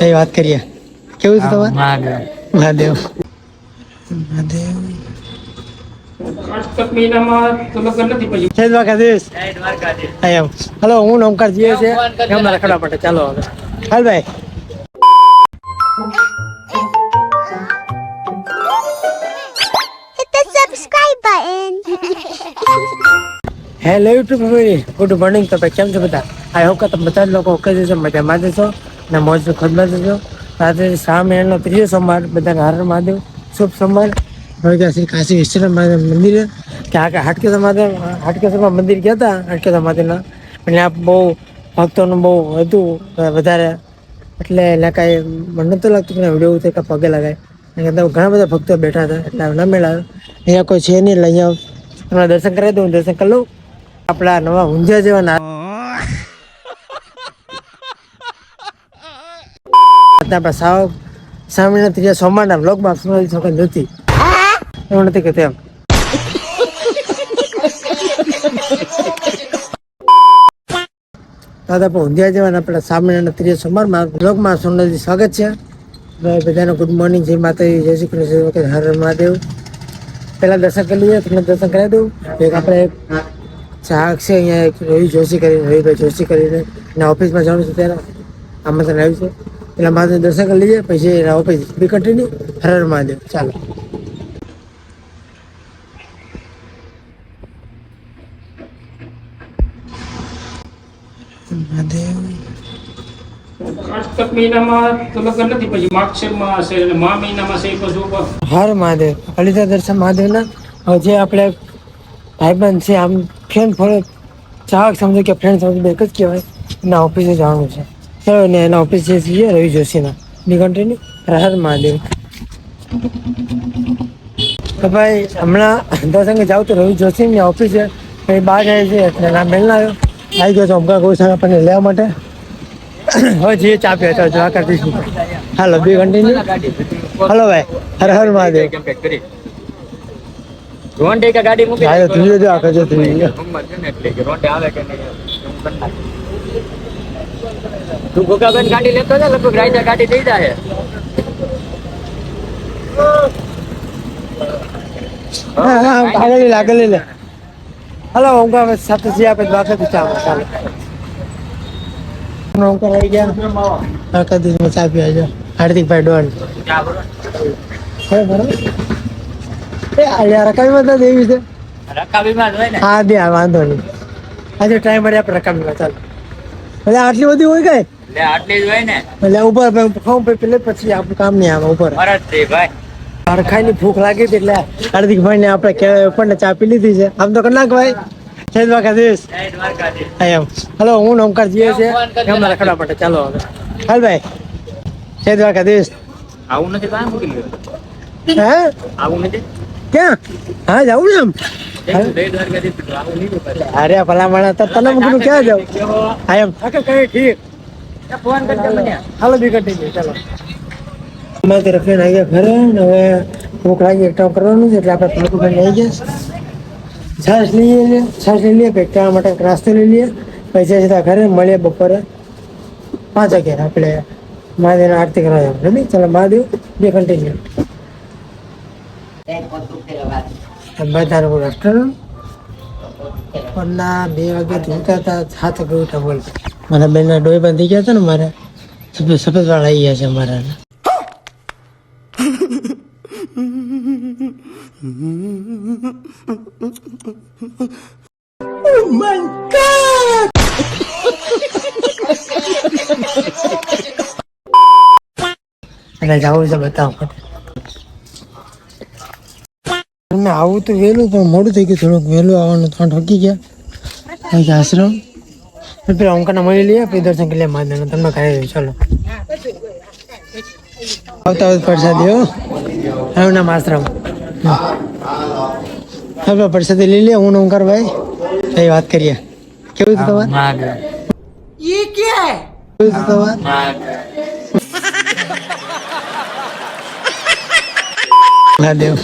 એ વાત કરીએ. કેવું છે તમારે? મહાદેવ. મહાદેવ. હલો હું નમકાર જીએ છે. ગામમાં રખડવા માટે ચાલો હવે. હાલ ભાઈ. Hello YouTube family good morning તો કેમ છો બધા? આઈ હોપ કે તમે બધા જ લોકો ઓકે જશો મજામાં જશો અને મોજ ખુદમાં થયો રાત્રે શ્રાવણ મહિનાનો ત્રીજો સોમવાર બધાને હાર મહાદેવ શુભ સોમવાર હવે શ્રી કાશી વિશ્વનાથ મહાદેવ મંદિર. કે આ હાટકેશ્વર મહાદેવ હાટકેશ્વરમાં મંદિર ગયા હતા, હાટકેશ્વર મહાદેવના. પણ ત્યાં બહુ ભક્તોનું બહુ હતું વધારે. એટલે એના કાંઈ મને નહોતું લાગતું કે વીડિયો ઉતરે કે પગે લગાય. અને ઘણા બધા ભક્તો બેઠા હતા, એટલે ન મેળા. અહીંયા કોઈ છે નહીં, એટલે અહીંયા તમને દર્શન કરાવી દઉં, દર્શન કરી લઉં. આપણા નવા ઊંઝા જેવા ના આપણા સાવ સામેના ત્રીજા સોમવારના બ્લોગમાં સુનાવી શકે નથી. એવું નથી કે તેમ દાદા પણ ઊંધિયા જવાના આપણા સામેના ત્રીજા સોમવારમાં બ્લોગમાં સોનલજી સ્વાગત છે. બધાને ગુડ મોર્નિંગ જય માતાજી, જય શ્રી કૃષ્ણ હર મહાદેવ. પહેલાં દર્શન કરી લઈએ, તમને દર્શન કરાવી દઉં. એક આપણે ચાહક છે, અહીંયા એક રવિ જોશી કરીને રવિભાઈ જોશી કરીને, એના ઓફિસમાં જવાનું છે ત્યારે. આમંત્રણ આવ્યું છે. પેલા મહાદેવ દર્શન કરી લઈએ પછી બી કન્ટિન્યુ હર હર મહાદેવ. ચાલો. મહાદેવ. આઠ મહિનામાં તો લગ્ન નથી પછી માગશીરમાં હશે અને મા મહિનામાં છે પછી હર મહાદેવ. કલિતા દર્શન મહાદેવના. જે આપણે ભાઈબંધ છે આમ ફ્રેન્ડ ફોલો ચાહક સમજો કે ફ્રેન્ડ સમજો એક જ કહેવાય. એના ઓફિસે જવાનું છે. ને એના ઓફિસ જે છે રવિ જોશીના બી કન્ટિન્યુ હર હર મહાદેવ તો ભાઈ હમણાં દર્શન જાઉં તો રવિ જોશીની ઓફિસે પછી બહાર જાય છે એટલે ના મેળ ના આવ્યો આવી ગયો છો અમકા ગૌશાળા આપણને લેવા માટે હવે જે ચા પીએ તો દ્વારકાધીશ હાલો બી કન્ટિન્યુ હલો ભાઈ હર હર મહાદેવ રોંડે ગાડી મૂકી આવે કે નહીં તું ગોગાબેન ગાડી લેતો ને લગભગ રાઈતા ગાડી દઈ જાય હા હા આગળ આગળ લે. હલો ઓમકાર સાથે જે આપણે દ્વારકાધીશ ચા ચાલો. ઓમકાર આવી ગયા? કદી ચા પીવા જો હાર્દિકભાઈ ડોન. હવે બરાબર? એ યાર કઈ બધા દેવી છે. રકાબીમાં જ ને. હા દે વાંધો નહીં. આજે ટાઈમ મળે આપણે ચાલો. એટલે આટલી બધી હોય કઈ? એટલે આટલી જ હોય ને? એટલે ઉપર ખાઉં પેલે પછી આપણું કામ નહીં આવે ઉપર ફરજ છે ભાઈ. હરખાઈની ભૂખ લાગી હતી એટલે હાર્દિકભાઈ ને આપણે કે પણ ચા પી લીધી છે. આમ તો કલાક ભાઈ. જય દ્વારકાધીશ. એમ. હલો હું નમકાર જીએ છે. ગામમાં રખડવા માટે ચાલો હવે. હાલ ભાઈ. જય દ્વારકાધીશ. આવું નથી કાંઈ મૂકી લીધું હે? આવું નથી? ક્યાં? હા જાવું ને આમ. અરે ભલા માણા તો તને મૂકીને ક્યાં જાવ હા એમ. કે કઈ ઠીક. ફોન કરજો મને. હાલો બી કટી ચાલો. અમારે તો રફીન આવી ગયા ઘરે ને હવે ભૂખ લાગી એકટાણું કરવાનું છે એટલે આપણે આવી ગયા. છાશ લઈએ લે છાશ લઈ લઈએ કંઈક માટે નાસ્તો લઈ લઈએ. પૈસા સીધા ઘરે મળીએ બપોરે. પાંચ વાગ્યા આપણે મહાદેવની આરતી કરવા જવાનું. ચાલો મહાદેવ બે કન્ટિન્યુ બધાનું રેસ્ટોરન્ટ પરના બે વાગે ધૂતા હતા સાત વાગે ઉઠા બોલ. મારા બેનના ડોઈ બાંધી ગયા હતા ને મારે, સફેદ સફેદ વાળા આવી ગયા છે મારા અને જવું છે બતાવો મેં આવું તો વહેલું પણ મોડું થઈ ગયું, થોડુંક વહેલું આવવાનું, ત્રણ ઠકી ગયા. આશ્રમ. પેલા અંકલને મળી લઈએ પછી દર્શન કરી લે મહાદેવના. તમને ખાઈ ચાલો. આવતા આવતા પ્રસાદી હો. હવે નામ આશ્રમ. હવે પ્રસાદી લઈ લે હું ને ઓંકાર ભાઈ એ વાત કરીએ. કેવું છે તમારે? મહાદેવ કેવું છે તમારે? મહાદેવ.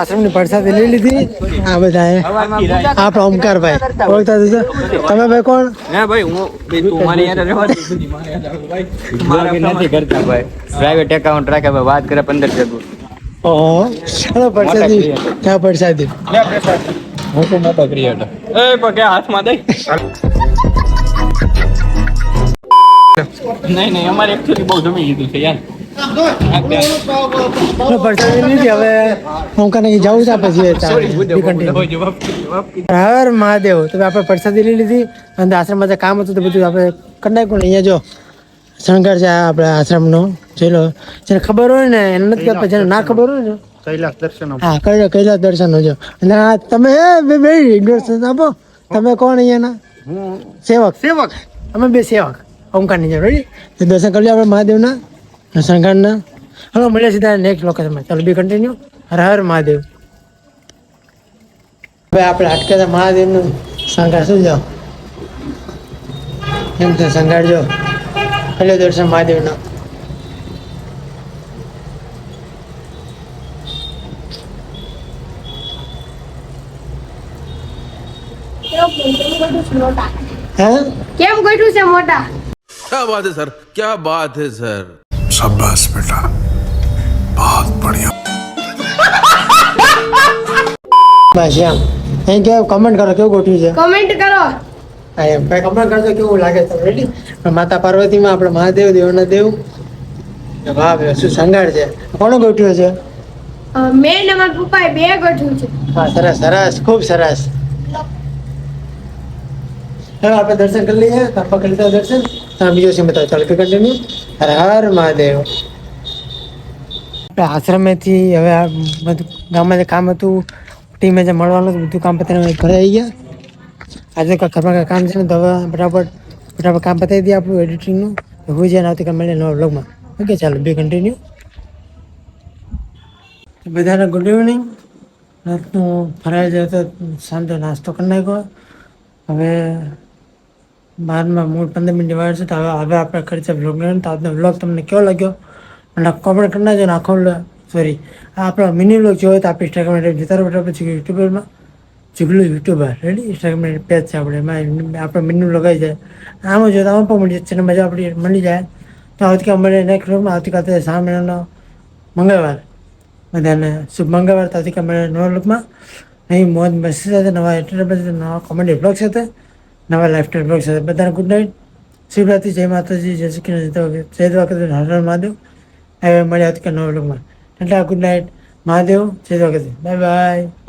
આશ્રમની પ્રસાદી લઈ લીધી. આ બધા આપણો ઓમકારભાઈ ઓળખતા જશો તમે ભાઈ કોણ? ના ભાઈ હું તમારી યાર રહેવા નથી કરતા ભાઈ. પ્રાઇવેટ એકાઉન્ટ રાખે ભાઈ. વાત કરે પંદર જગ્યા ઓહો. ચાલો પ્રસાદી. ક્યાં પ્રસાદી. હું તો મોટો ક્રિએટર. એ પગે હાથમાં દઈ. નહીં નહીં અમારે એકચ્યુઅલી બહુ જમી લીધું છે યાર. હર મહાદેવ તો આપણે પ્રસાદી લઈ લીધી અને આશ્રમમાં જે કામ હતું તો બધું આપણે કરી નાખ્યું અહીંયા જો શણગાર છે આ આપણે આશ્રમનો. ચલો જેને ખબર હોય ને એને નથી કરતા જેને ના ખબર હોય ને. કૈલાસ દર્શન હા કૈલાસ કૈલાસ દર્શન જો. અને તમે આપો. તમે કોણ અહીંયાના? સેવક. સેવક. અમે બે સેવક ઓમકારની જેમ. રેડી દર્શન કરી લે આપણે મહાદેવના. શંકરના હલો મળીએ સીધા નેક્સ્ટ લોકેશનમાં ચાલો બી કન્ટિન્યુ હર હર મહાદેવ. આપણે અટકે મહાદેવનું શંકાશું જાઓ એમ તો સંગાડજો પહેલો દર્શન મહાદેવનો. કેમ ગોઠવું છે મોટા? ક્યાં બાત હે સર? ક્યાં બાત હે સર? शाबाश बेटा बहुत बढ़िया બસ એમ અહીં કે કમેન્ટ કરો કેવું ગોઠવ્યું છે કમેન્ટ કરો હા એમ ભાઈ કમેન્ટ કરજો કેવું લાગે છે રેડી માતા પાર્વતીમાં આપણે મહાદેવ દેવના દેવ વાહ ભાઈ શું શણગાર છે કોણે ગોઠવ્યો છે અ, મેં ને મારા પપ્પાએ બે ગોઠવ્યું છે હા સરસ સરસ ખૂબ સરસ હવે આપણે દર્શન કરી લઈએ પપ્પા કરી લીધા દર્શન તમે બીજો સિંહ બતાવો ચાલો કન્ટિન્યુ હર હર મહાદેવ આપણે આશ્રમેથી હવે આ બધું ગામમાં જે કામ હતું, ટીમે જે મળવાનું હતું, બધું કામ પતાવીને ઘરે આવી ગયા. આજે ઘરમાં કામ છે ને, તો હવે ફટાફટ ફટાફટ કામ પતાવી દઈએ આપણું એડિટિંગનું હું જાય આવતીકાલ મળીએ નવા બ્લોગમાં ઓકે, ચાલો બી કન્ટિન્યુ બધાને ગુડ ઇવનિંગ રાતનું ફરાઈ જતો સાંજે નાસ્તો કરી નાખ્યો. હવે બારમાં મૂળ પંદર મિનિટ વાર છે, તો હવે હવે આપણે ખર્ચે બ્લોગ તો આજનો બ્લોગ તમને કેવો લાગ્યો? અને કોમેન્ટ કરી નાખજો આખો સોરી આ આપણો મિની બ્લોગ જોયો તો આપણે ઇન્સ્ટાગ્રામ જતા રહો પછી યુટ્યુબરમાં જુગલું યુટ્યુબર રેડી ઇન્સ્ટાગ્રામ પેજ છે આપણે. એમાં આપણે મિની બ્લોગ આવી જાય. આમાં જો તો આમાં પણ મળી જાય મજા આપણી મળી જાય. તો આવતીકાલ મળે નેક્સ્ટ બ્લોગમાં આવતીકાલ સાત મહિનાનો મંગળવાર. બધાને શુભ મંગળવાર. તો આવતીકાલ મળે નવા લુકમાં અહીં મોજ મસ્તી સાથે, નવા એન્ટરટેનમેન્ટ નવા કોમેડી બ્લોગ સાથે. નવા લાઈફસ્ટાઈલ બ્લોગ સાથે. બધાને ગુડ નાઇટ શિવરાત્રી, જય માતાજી, જય શ્રી કૃષ્ણ, જય દ્વારકા હર મહાદેવ. હવે મળ્યા આવતીકાલ નવા બ્લોગમાં એટલે ગુડ નાઇટ મહાદેવ, જય દ્વારકા બાય બાય